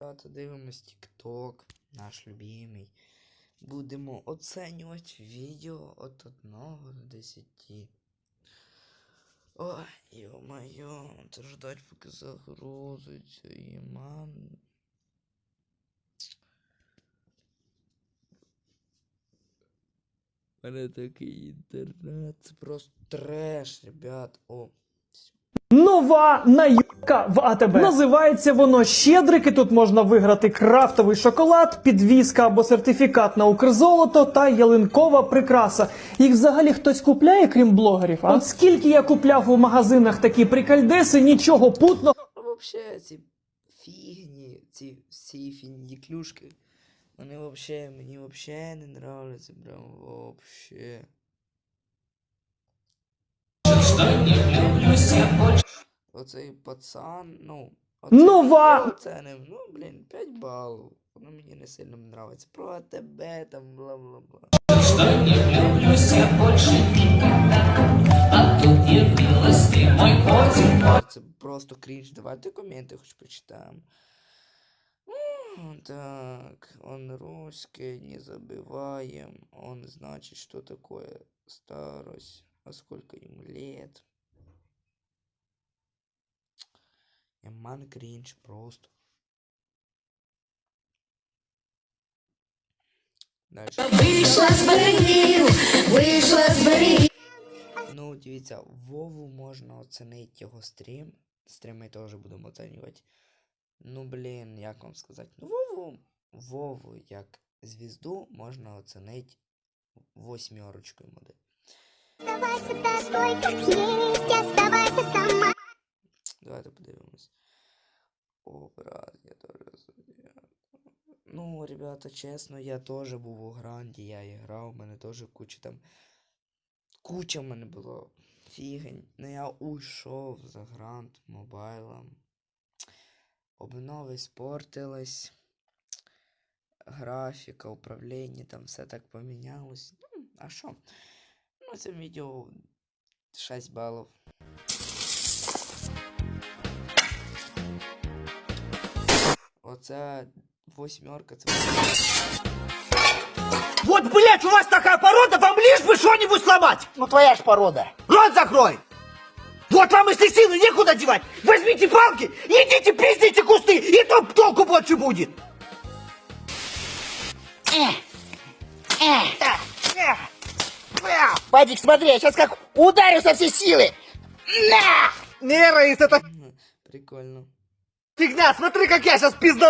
Ребята, дивимось TikTok, наш любимий. Будемо оцінювати відео від 1 до 10. Ой, ё-моё, це ждать поки загрузиться. У мене такий інтернет, це просто треш, ребят. О, Нова наїбка в АТБ. Називається воно Щедрик, і тут можна виграти крафтовий шоколад, підвізка або сертифікат на Укрзолото та ялинкова прикраса. Їх взагалі хтось купляє, крім блогерів? А от скільки я купляв у магазинах такі прикальдеси, нічого путного. Вообще, ці фігні, ці всі фігні клюшки, вони вообще, мені вообще не нравляться, прям вообще. Оцей пацан, ну, оцей Нова! я оценив, ну, блін, 5 балів. Воно мені не сильно нравиться. Про тебе там бла-бла-бла. Це просто крінж. Давайте коменти хоч почитаємо. М, Так, он русский, не забываем. Он значит, что такое старость, а сколько ему лет. Яман кринж просто. Дальше. Вийшла з берегів, вийшла з берегів. Ну, дивіться, Вову можна оцінити його стрім. Стрім ми теж будемо оцінювати. Ну, блін, як вам сказати? Ну, Вову, Вову як звізду можна оцінити восьмерочкою моди. Оставайся такой, как есть. Давайте подивимось. О, брат, я теж суддя. Ну, ребята, чесно, я теж був у гранді, я і грав, у мене теж куча там. Куча в мене було фігень. Ну я уйшов за гранд мобайлом. Обнови спортились. Графіка, управління, там все так помінялось. Ну, а що? Ну, це відео 6 балів. Оце восьмерка, це Вот, блядь, у вас такая порода, вам лишь бы что-нибудь сломать. Ну, твоя ж порода. Рот закрой. Вот вам, если силы некуда девать, возьмите палки, идите пиздите кусты, и то толку больше будет. Вадик, смотри, я сейчас как ударю со всей силы. На! Не, Раис, это Прикольно. Фигня, смотри, как я сейчас пиздану.